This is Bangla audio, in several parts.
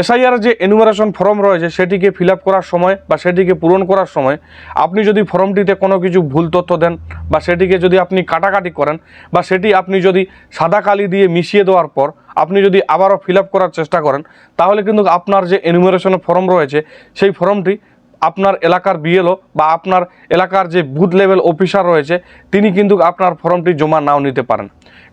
এসআইআর যে এনুমারেশন ফর্ম রয়েছে, সেটিকে ফিল করার সময় বা সেটিকে পূরণ করার সময় আপনি যদি ফর্মটিতে কোনো কিছু ভুল তথ্য দেন বা সেটিকে যদি আপনি কাটাকাটি করেন বা সেটি আপনি যদি সাদা কালি দিয়ে মিশিয়ে দেওয়ার পর আপনি যদি আবারও ফিল করার চেষ্টা করেন, তাহলে কিন্তু আপনার যে এনুমারেশন ফর্ম রয়েছে, সেই ফর্মটি আপনার এলাকার বিএলও বা আপনার এলাকার যে বুথ লেভেল অফিসার রয়েছে, তিনি কিন্তু আপনার ফর্মটি জমা নাও নিতে পারেন।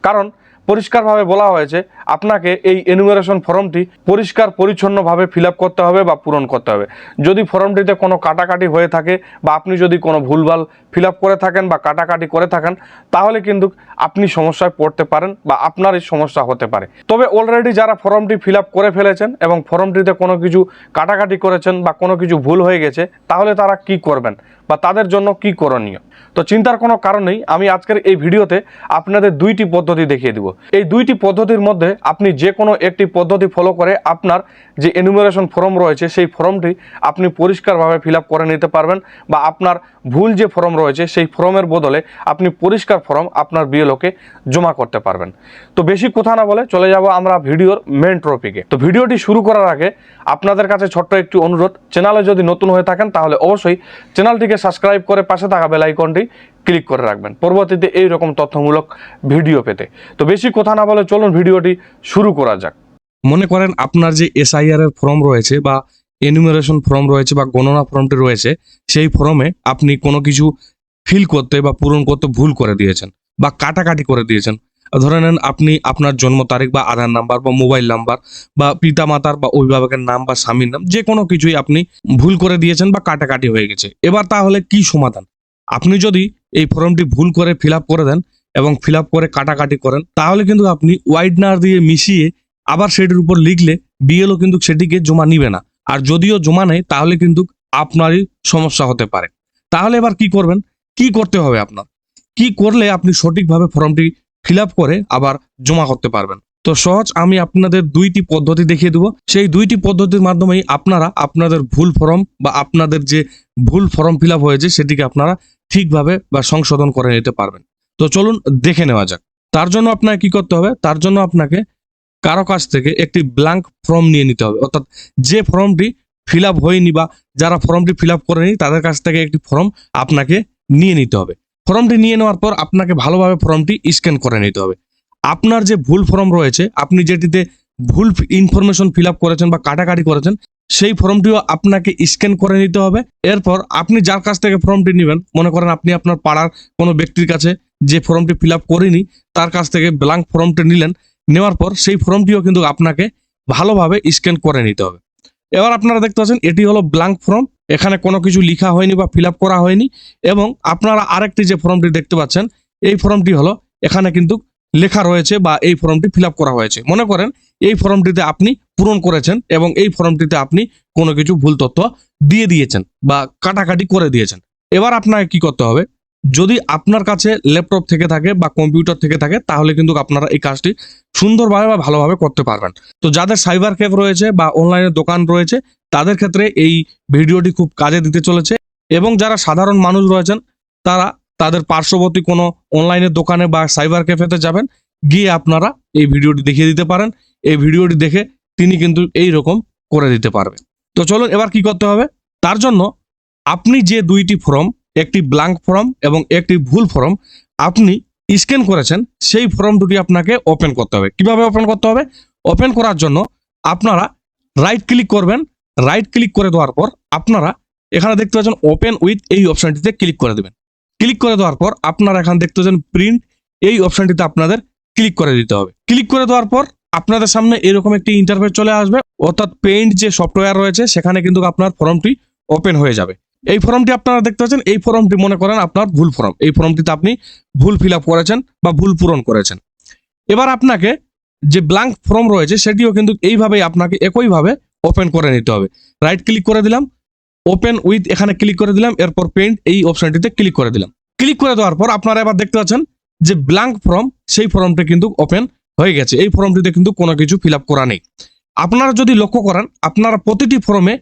কারণ পরিষ্কারভাবে বলা হয়েছে, আপনাকে এই এনুমেরেশন ফর্মটি পরিষ্কার, পরিচ্ছন্নভাবে ফিল করতে হবে বা পূরণ করতে হবে। যদি ফর্মটিতে কোনো কাটাকাটি হয়ে থাকে বা আপনি যদি কোনো ভুলভাল ফিল আপ করে থাকেন বা কাটাকাটি করে থাকেন, তাহলে কিন্তু আপনি সমস্যায় পড়তে পারেন বা আপনারই সমস্যা হতে পারে। তবে অলরেডি যারা ফর্মটি ফিল আপ করে ফেলেছেন এবং ফর্মটিতে কোনো কিছু কাটাকাটি করেছেন বা কোনো কিছু ভুল হয়ে গেছে, তাহলে তারা কি করবেন বা তাদের জন্য কি করণীয়? তো চিন্তার কোনো কারণ নেই, আমি আজকের এই ভিডিওতে আপনাদের দুইটি পদ্ধতি দেখিয়ে দিব। এই দুইটি পদ্ধতির মধ্যে আপনি যে কোনো একটি পদ্ধতি ফলো করে আপনার যে এনুমারেশন ফর্ম রয়েছে, সেই ফর্মটি আপনি পরিষ্কারভাবে ফিল করে নিতে পারবেন বা আপনার ভুল যে ফর্ম রয়েছে, সেই ফর্মের বদলে আপনি পরিষ্কার ফর্ম আপনার বিএলওকে জমা করতে পারবেন। তো বেশি কথা না বলে চলে যাব আমরা ভিডিওর মেন টপিকে তো ভিডিওটি শুরু করার আগে আপনাদের কাছে ছোট্ট একটি অনুরোধ চ্যানেলে যদি নতুন হয়ে থাকেন তাহলে অবশ্যই চ্যানেলটিকে সাবস্ক্রাইব করে পাশে থাকা বেল আইকনটি ক্লিক করে রাখবেন। পরবর্তীতে এইরকম তথ্যমূলক ভিডিও পেতে। তো বেশি কথা না বলে চলুন ভিডিওটি শুরু করা যাক। মনে করেন আপনার যে এসআইআর এর ফর্ম রয়েছে বা এনুমারেশন ফর্ম রয়েছে বা গণনা ফর্মটি রয়েছে, সেই ফর্মে আপনি কোনো কিছু ফিল করতে বা পূরণ করতে ভুল করে দিয়েছেন বা কাটাকাটি করে দিয়েছেন। ধরে নেন আপনি আপনার জন্ম তারিখ বা আধার নাম্বার বা মোবাইল নাম্বার বা পিতামাতার বা অভিভাবকের নাম বা স্বামীর নাম, যে কোনো কিছুই আপনি ভুল করে দিয়েছেন বা কাটাকাটি হয়ে গেছে। এবার তাহলে কি সমাধান? আপনি যদি এই ফর্মটি ভুল করে ফিল করে দেন এবং ফিল করে কাটাকাটি করেন, তাহলে কিন্তু আপনি ওয়াইডনার দিয়ে মিশিয়ে আবার সেটির উপর লিখলে বিএলও কিন্তু সেটিকে জমা নিবে না। আর যদিও জমা নেয় তাহলে কিন্তু আপনারই সমস্যা হতে পারে। তাহলে এবার কি করবেন? কি করতে হবে আপনার? কি করলে আপনি সঠিকভাবে ফর্মটি ফিল করে আবার জমা করতে পারবেন? তো সহজ, আমি আপনাদের দুইটি পদ্ধতি দেখিয়ে দেবো। সেই দুইটি পদ্ধতির মাধ্যমেই আপনারা আপনাদের ভুল ফর্ম বা আপনাদের যে ভুল ফর্ম ফিল হয়েছে, সেটিকে আপনারা ঠিকভাবে বা সংশোধন করে নিতে পারবেন। তো চলুন দেখে নেওয়া যাক। তার জন্য আপনাকে কি করতে হবে? তার জন্য আপনাকে কারও কাছ থেকে একটি ব্ল্যাঙ্ক ফর্ম নিয়ে নিতে হবে। অর্থাৎ যে ফর্মটি ফিল আপ হয়নি বা যারা ফর্মটি ফিল আপ করেনি, তাদের কাছ থেকে একটি ফর্ম আপনাকে নিয়ে নিতে হবে। ফর্মটি নিয়ে নেওয়ার পর আপনাকে ভালোভাবে ফর্মটি স্ক্যান করে নিতে হবে। আপনার যে ভুল ফর্ম রয়েছে, আপনি যেটিতে ভুল ইনফরমেশন ফিল আপ করেছেন বা কাটাকাটি করেছেন, সেই ফর্মটিও আপনাকে স্ক্যান করে নিতে হবে। এরপর আপনি যার কাছ থেকে ফর্মটি নেবেন, মনে করেন আপনি আপনার পাড়ার কোনো ব্যক্তির কাছে যে ফর্মটি ফিল আপ করেনি, তার কাছ থেকে ব্ল্যাঙ্ক ফর্মটি নিলেন নেওয়ার পর সেই ফর্মটিও কিন্তু আপনাকে ভালোভাবে স্ক্যান করে নিতে হবে। এবার আপনারা দেখতে পাচ্ছেন, এটি হলো ব্ল্যাঙ্ক ফর্ম এখানে কোনো কিছু লিখা হয়নি বা ফিল করা হয়নি এবং আপনারা আরেকটি যে ফর্মটি দেখতে পাচ্ছেন, এই ফর্মটি হলো এখানে কিন্তু লেখা রয়েছে বা এই ফর্মটি ফিল করা হয়েছে। মনে করেন, এই ফর্মটিতে আপনি পূরণ করেছেন এবং এই ফর্মটিতে আপনি কোনো কিছু ভুল তথ্য দিয়ে দিয়েছেন বা কাটাকাটি করে দিয়েছেন। এবার আপনাকে কি করতে হবে? যদি আপনার কাছে ল্যাপটপ থেকে থাকে বা কম্পিউটার থেকে থাকে, তাহলে কিন্তু আপনারা এই কাজটি সুন্দরভাবে বা ভালোভাবে করতে পারবেন। তো যাদের সাইবার ক্যাফ রয়েছে বা অনলাইনে দোকান রয়েছে, তাদের ক্ষেত্রে এই ভিডিওটি খুব কাজে দিতে চলেছে এবং যারা সাধারণ মানুষ রয়েছেন, তারা তাদের পার্শ্ববর্তী কোনো অনলাইনের দোকানে বা সাইবার ক্যাফেতে যাবেন, গিয়ে আপনারা এই ভিডিওটি দেখিয়ে দিতে পারেন। এই ভিডিওটি দেখে তিনি কিন্তু এই রকম করে দিতে পারবেন। তো চলুন এবার কি করতে হবে? তার জন্য আপনি যে দুইটি ফর্ম একটি ব্ল্যাঙ্ক ফর্ম এবং একটি ভুল ফর্ম আপনি স্ক্যান করেছেন, সেই ফর্ম দুটি আপনাকে ওপেন করতে হবে। কীভাবে ওপেন করতে হবে? ওপেন করার জন্য আপনারা রাইট ক্লিক করবেন। রাইট ক্লিক করে দেওয়ার পর আপনারা এখানে দেখতে পাচ্ছেন ওপেন উইথ এই অপশনটিতে ক্লিক করে দেবেন। ক্লিক করে দেওয়ার পর আপনারা এখানে দেখতে পাচ্ছেন প্রিন্ট এই অপশনটিতে আপনাদের ক্লিক করে দিতে হবে। ক্লিক করে দেওয়ার পর আপনাদের সামনে এরকম একটি ইন্টারফেস চলে আসবে। অর্থাৎ পেইন্ট যে সফটওয়্যার রয়েছে, সেখানে কিন্তু আপনার ফর্মটি ওপেন হয়ে যাবে। এই ফর্মটি আপনারা দেখতে পাচ্ছেন, এই ফর্মটি মনে করেন আপনার ভুল ফর্ম এই ফর্মটিতে আপনি ভুল ফিল করেছেন বা ভুল পূরণ করেছেন। এবার আপনাকে যে ব্ল্যাঙ্ক ফর্ম রয়েছে, সেটিও কিন্তু এইভাবেই আপনাকে একইভাবে ওপেন করে নিতে হবে। রাইট ক্লিক করে দিলাম ওপেন উইথ এখানে ক্লিক করে দিলাম, এরপর পেইন্ট এই অপশনটিতে ক্লিক করে দিলাম। ক্লিক করে দেওয়ার পর আপনারা এবার দেখতে পাচ্ছেন যে ব্ল্যাঙ্ক ফর্ম সেই ফর্মটা কিন্তু ওপেন হয়ে গেছে। এই ফর্মটিতে কিন্তু কোনো কিছু ফিল করা নেই। আপনারা যদি লক্ষ্য করেন, আপনারা প্রতিটি ফর্মে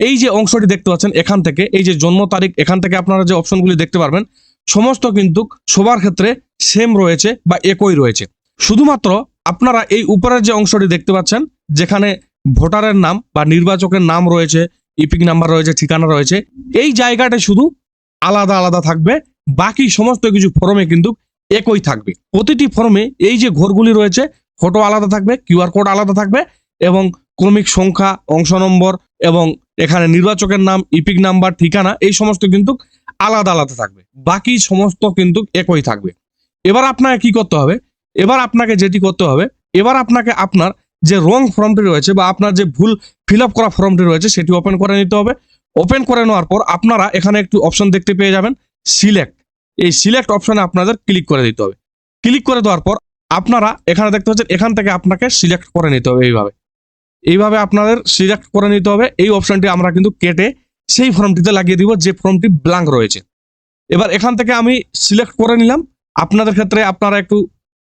এই যে অংশটি দেখতে পাচ্ছেন এখান থেকে, এই যে জন্ম তারিখ, এখান থেকে আপনারা যে অপশনগুলি দেখতে পারবেন, সমস্ত কিন্তু সবার ক্ষেত্রে সেম রয়েছে বা একই রয়েছে। শুধুমাত্র আপনারা এই উপরের যে অংশটি দেখতে পাচ্ছেন, যেখানে ভোটারের নাম বা নির্বাচকের নাম রয়েছে, ইপিক নাম্বার রয়েছে, ঠিকানা রয়েছে, এই জায়গাটা শুধু আলাদা আলাদা থাকবে, বাকি সমস্ত কিছু ফর্মে কিন্তু একই থাকবে। প্রতিটি ফর্মে এই যে ঘরগুলি রয়েছে ফটো আলাদা থাকবে কিউআর কোড আলাদা থাকবে এবং ক্রমিক সংখ্যা, অংশ নম্বর এবং এখানে নির্বাচকের নাম, ইপিক নাম্বার, ঠিকানা, এই সমস্ত কিন্তু আলাদা আলাদা থাকবে। বাকি সমস্ত কিন্তু একই থাকবে। এবার আপনাকে কি করতে হবে? এবার আপনাকে যেটি করতে হবে, এবার আপনাকে আপনার যে রং ফর্মটি রয়েছে বা আপনার যে ভুল ফিল আপ করা ফর্মটি রয়েছে, সেটি ওপেন করে নিতে হবে। ওপেন করে নেওয়ার পর আপনারা এখানে একটু অপশন দেখতে পেয়ে যাবেন সিলেক্ট এই সিলেক্ট অপশনে আপনাদের ক্লিক করে দিতে হবে। ক্লিক করে দেওয়ার পর আপনারা এখানে দেখতে পাচ্ছেন, এখান থেকে আপনাকে সিলেক্ট করে নিতে হবে এইভাবে। এইভাবে আপনাদের সিলেক্ট করে নিতে হবে। এই অপশনটি আমরা কিন্তু কেটে সেই ফর্মটিতে লাগিয়ে দিব, যে ফর্মটি ব্ল্যাঙ্ক রয়েছে। এবার এখান থেকে আমি সিলেক্ট করে নিলাম। আপনাদের ক্ষেত্রে আপনারা একটু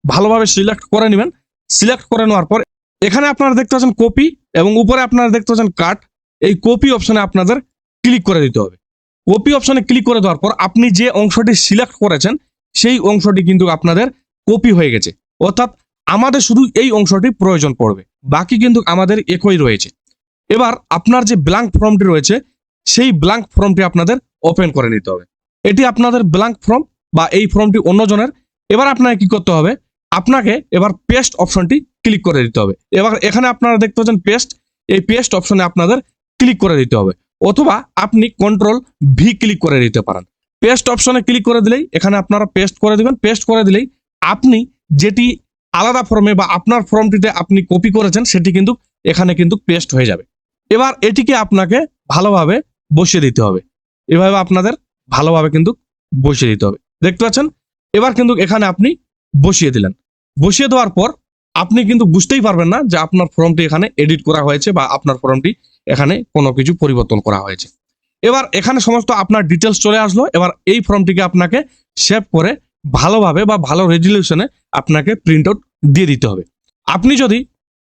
ভালোভাবে সিলেক্ট করে নেবেন। সিলেক্ট করে নেওয়ার পর এখানে আপনারা দেখতে পাচ্ছেন কপি এবং উপরে আপনারা দেখতে পাচ্ছেন কাট এই কপি অপশনে আপনাদের ক্লিক করে দিতে হবে। কপি অপশনে ক্লিক করে দেওয়ার পর আপনি যে অংশটি সিলেক্ট করেছেন, সেই অংশটি কিন্তু আপনাদের কপি হয়ে গেছে। অর্থাৎ আমাদের শুধু এই অংশটি প্রয়োজন পড়বে। বাকি কিন্তু আমাদের একই রয়েছে। এবার আপনার যে ব্ল্যাঙ্ক ফর্মটি রয়েছে, সেই ব্ল্যাঙ্ক ফর্মটি আপনাদের ওপেন করে নিতে হবে। এটি আপনাদের ব্ল্যাঙ্ক ফর্ম বা এই ফর্মটি অন্যজনের। এবার আপনাকে কি করতে হবে? আপনাকে এবার পেস্ট অপশনটি ক্লিক করে দিতে হবে। এবার এখানে আপনারা দেখতে পাচ্ছেন পেস্ট এই পেস্ট অপশনে আপনাদের ক্লিক করে দিতে হবে। অথবা আপনি কন্ট্রোল ভি ক্লিক করে দিতে পারেন। পেস্ট অপশনে ক্লিক করে দিলেই এখানে আপনারা পেস্ট করে দেবেন। পেস্ট করে দিলেই আপনি যেটি আলাদা ফর্মে বা আপনার ফর্মটিতে আপনি কপি করেছেন, সেটি কিন্তু এখানে কিন্তু পেস্ট হয়ে যাবে। এবার এটিকে আপনাকে ভালোভাবে বসিয়ে দিতে হবে। এভাবে আপনাদের ভালোভাবে কিন্তু বসিয়ে দিতে হবে। দেখতে পাচ্ছেন? এবার কিন্তু এখানে আপনি বসিয়ে দিলেন। বসিয়ে দেওয়ার পর আপনি কিন্তু বুঝতেই পারবেন না যে আপনার ফর্মটি এখানে এডিট করা হয়েছে বা আপনার ফর্মটি এখানে কোনো কিছু পরিবর্তন করা হয়েছে। এবার এখানে সমস্ত আপনার ডিটেলস চলে আসলো। এবার এই ফর্মটিকে আপনাকে সেভ করে ভালোভাবে বা ভালো রেজলিউশনে আপনাকে প্রিন্ট আউট দিয়ে দিতে হবে। আপনি যদি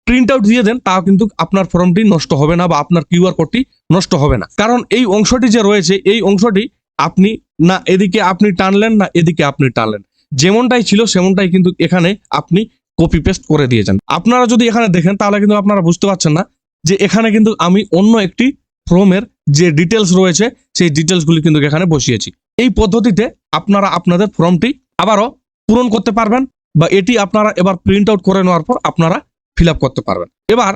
প্রিন্ট আউট দিয়ে দেন, তাও কিন্তু আপনার ফর্মটি নষ্ট হবে না বা আপনার কিউআর কোডটি নষ্ট হবে না। কারণ এই অংশটি যে রয়েছে, এই অংশটি আপনি না এদিকে আপনি টানলেন, না এদিকে আপনি টানলেন। যেমনটাই ছিল, সেমনটাই কিন্তু এখানে আপনি কপি পেস্ট করে দিয়েছেন। আপনারা যদি এখানে দেখেন, তাহলে কিন্তু আপনারা বুঝতে পারছেন না যে এখানে কিন্তু আমি অন্য একটি ফর্মের যে ডিটেলস রয়েছে, সেই ডিটেলসগুলি কিন্তু এখানে বসিয়েছি। এই পদ্ধতিতে আপনারা আপনাদের ফর্মটি আবারও পূরণ করতে পারবেন বা এটি আপনারা এবার প্রিন্ট আউট করে নেওয়ার পর আপনারা ফিল করতে পারবেন। এবার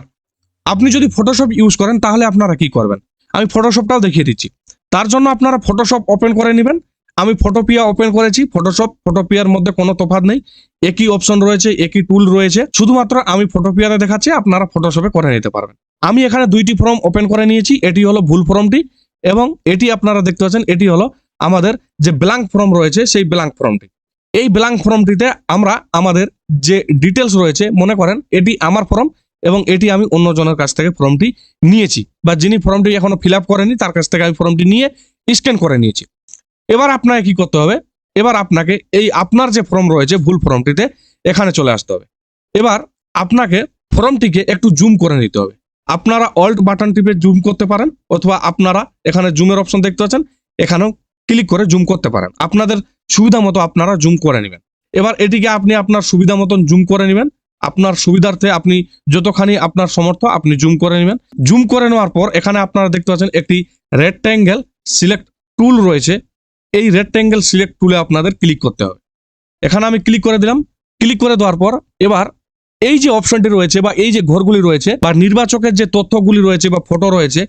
আপনি যদি ফটোশপ ইউজ করেন, তাহলে আপনারা কি করবেন? আমি ফটোশপটাও দেখিয়ে দিচ্ছি। তার জন্য আপনারা ফটোশপ ওপেন করে নেবেন। আমি ফটোপিয়া ওপেন করেছি। ফটোশপ ফটোপিয়ার মধ্যে কোনো তফাৎ নেই। একই অপশন রয়েছে, একই টুল রয়েছে। শুধুমাত্র আমি ফটোপিয়াতে দেখাচ্ছি, আপনারা ফটোশপে করে নিতে পারবেন। আমি এখানে দুইটি ফর্ম ওপেন করে নিয়েছি। এটি হলো ভুল ফর্মটি এবং এটি আপনারা দেখতে পাচ্ছেন, এটি হলো আমাদের যে ব্ল্যাঙ্ক ফর্ম রয়েছে, সেই ব্ল্যাঙ্ক ফর্মটি এই ব্ল্যাঙ্ক ফর্মটিতে আমরা আমাদের যে ডিটেলস রয়েছে, মনে করেন এটি আমার ফর্ম এবং এটি আমি অন্যজনের কাছ থেকে ফর্মটি নিয়েছি বা যিনি ফর্মটি এখনও ফিল করেনি, তার কাছ থেকে আমি ফর্মটি নিয়ে স্ক্যান করে নিয়েছি। এবার আপনাকে কি করতে হবে? এবার আপনাকে এই আপনার যে ফর্ম রয়েছে, ভুল ফর্মটিতে এখানে চলে আসতে হবে। এবার আপনাকে ফর্মটিকে একটু জুম করে নিতে হবে। আপনারা অল্ট বাটন টিপে জুম করতে পারেন, অথবা আপনারা এখানে জুমের অপশন দেখতে পাচ্ছেন, এখানেও ক্লিক করে জুম করতে পারেন। আপনাদের সুবিধা মতো আপনারা জুম করে নেবেন। এবার এটিকে আপনি আপনার সুবিধা মতন জুম করে নেবেন। আপনার সুবিধার্থে আপনি যতখানি আপনার সমর্থ, আপনি জুম করে নেবেন। জুম করে নেওয়ার পর এখানে আপনারা দেখতে পাচ্ছেন একটি রেক্ট্যাঙ্গেল সিলেক্ট টুল রয়েছে। এই রেক্ট্যাঙ্গেল সিলেক্ট টুলে আপনাদের ক্লিক করতে হবে। এখানে আমি ক্লিক করে দিলাম। ক্লিক করে দেওয়ার পর এবার এই যে অপশনটি রয়েছে বা এই যে ঘরগুলি রয়েছে বা নির্বাচকের যে তথ্যগুলি রয়েছে বা ফটো রয়েছে,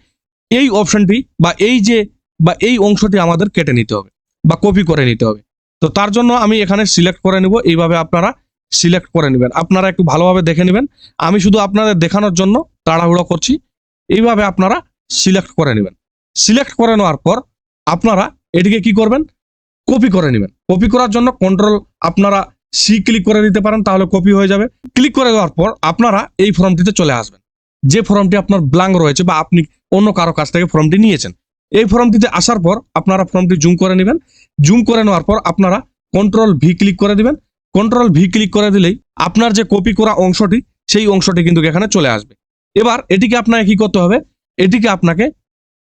এই অপশনটি বা এই যে বা এই অংশটি আমাদের কেটে নিতে হবে বা কপি করে নিতে হবে। তো তার জন্য আমি এখানে সিলেক্ট করে নিব। এইভাবে আপনারা সিলেক্ট করে নেবেন। আপনারা একটু ভালোভাবে দেখে নেবেন। আমি শুধু আপনাদের দেখানোর জন্য তাড়াহুড়ো করছি। এইভাবে আপনারা সিলেক্ট করে নেবেন। সিলেক্ট করে নেওয়ার পর আপনারা এটিকে কি করবেন? কপি করে নেবেন। কপি করার জন্য কন্ট্রোল আপনারা সি ক্লিক করে দিতে পারেন, তাহলে কপি হয়ে যাবে। ক্লিক করে দেওয়ার পর আপনারা এই ফর্মটিতে চলে আসবেন। যে ফর্মটি আপনার ব্ল্যাঙ্ক রয়েছে বা আপনি অন্য কারও কাছ থেকে ফর্মটি নিয়েছেন। এই ফর্মটিতে আসার পর আপনারা ফর্মটি জুম করে নেবেন। জুম করে নেওয়ার পর আপনারা কন্ট্রোল ভি ক্লিক করে দিবেন। কন্ট্রোল ভি ক্লিক করে দিলেই আপনার যে কপি করা অংশটি, সেই অংশটি কিন্তু এখানে চলে আসবে। এবার এটিকে আপনাকে কি করতে হবে? এটিকে আপনাকে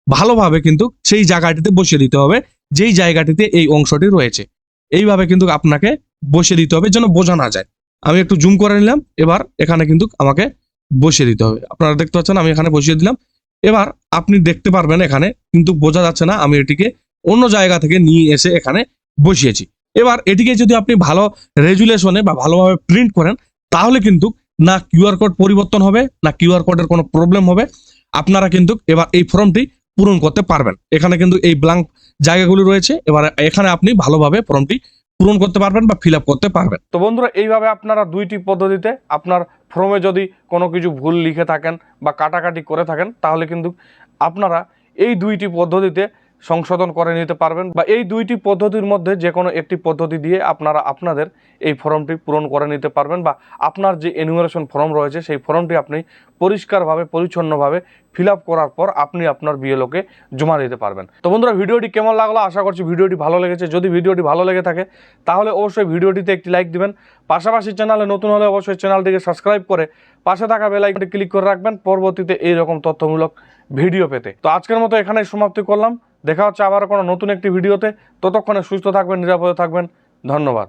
ভালোভাবে কিন্তু সেই জায়গাটিতে বসিয়ে দিতে হবে, যেই জায়গাটিতে এই অংশটি রয়েছে। এইভাবে কিন্তু আপনাকে বসিয়ে দিতে হবে যেন বোঝা না যায়। আমি একটু জুম করে নিলাম, এবার এখানে কিন্তু আমাকে বসিয়ে দিতে হবে। আপনারা দেখতে পাচ্ছেন আমি এখানে বসিয়ে দিলাম। এবার আপনি দেখতে পারবেন এখানে কিন্তু বোঝা যাচ্ছে না আমি এটিকে অন্য জায়গা থেকে নিয়ে এসে এখানে বসিয়েছি। এবার এটিকে যদি আপনি ভালো রেজুলেশনে বা ভালোভাবে প্রিন্ট করেন, তাহলে কিন্তু না কিউআর কোড পরিবর্তন হবে, না কিউআর কোডের কোনো প্রবলেম হবে। আপনারা কিন্তু এবার এই ফর্মটি পূরণ করতে পারবেন। এখানে কিন্তু এই ব্লাঙ্ক জায়গাগুলি রয়েছে। এবার এখানে আপনি ভালোভাবে ফর্মটি পূরণ করতে পারবেন বা ফিল করতে পারবেন। তো বন্ধুরা, এইভাবে আপনারা দুইটি পদ্ধতিতে আপনার ফর্মে যদি কোনো কিছু ভুল লিখে থাকেন বা কাটাকাটি করে থাকেন, তাহলে কিন্তু আপনারা এই দুইটি পদ্ধতিতে সংশোধন করে নিতে পারবেন বা এই দুইটি পদ্ধতির মধ্যে যে কোনো একটি পদ্ধতি দিয়ে আপনারা আপনাদের এই ফর্মটি পূরণ করে নিতে পারবেন বা আপনার যে এনুমারেশন ফর্ম রয়েছে সেই ফর্মটি আপনি পরিষ্কারভাবে, পরিচ্ছন্নভাবে ফিল আপ করার পর আপনি আপনার বিএলওকে জমা দিতে পারবেন। তো বন্ধুরা, ভিডিওটি কেমন লাগল? আশা করছি ভিডিওটি ভালো লেগেছে। যদি ভিডিওটি ভালো লেগে থাকে, তাহলে অবশ্যই ভিডিওটিতে একটি লাইক দিবেন। পাশাপাশি চ্যানেলে নতুন হলে অবশ্যই চ্যানেলটিকে সাবস্ক্রাইব করে পাশে থাকা বেল আইকনটি ক্লিক করে রাখবেন। পরবর্তীতে এইরকম তথ্যমূলক ভিডিও পেতে। তো আজকের মতো এখানেই সমাপ্তি করলাম। দেখা হচ্ছে আবার কোনো নতুন একটি ভিডিওতে। ততক্ষণে সুস্থ থাকবেন নিরাপদে থাকবেন। ধন্যবাদ।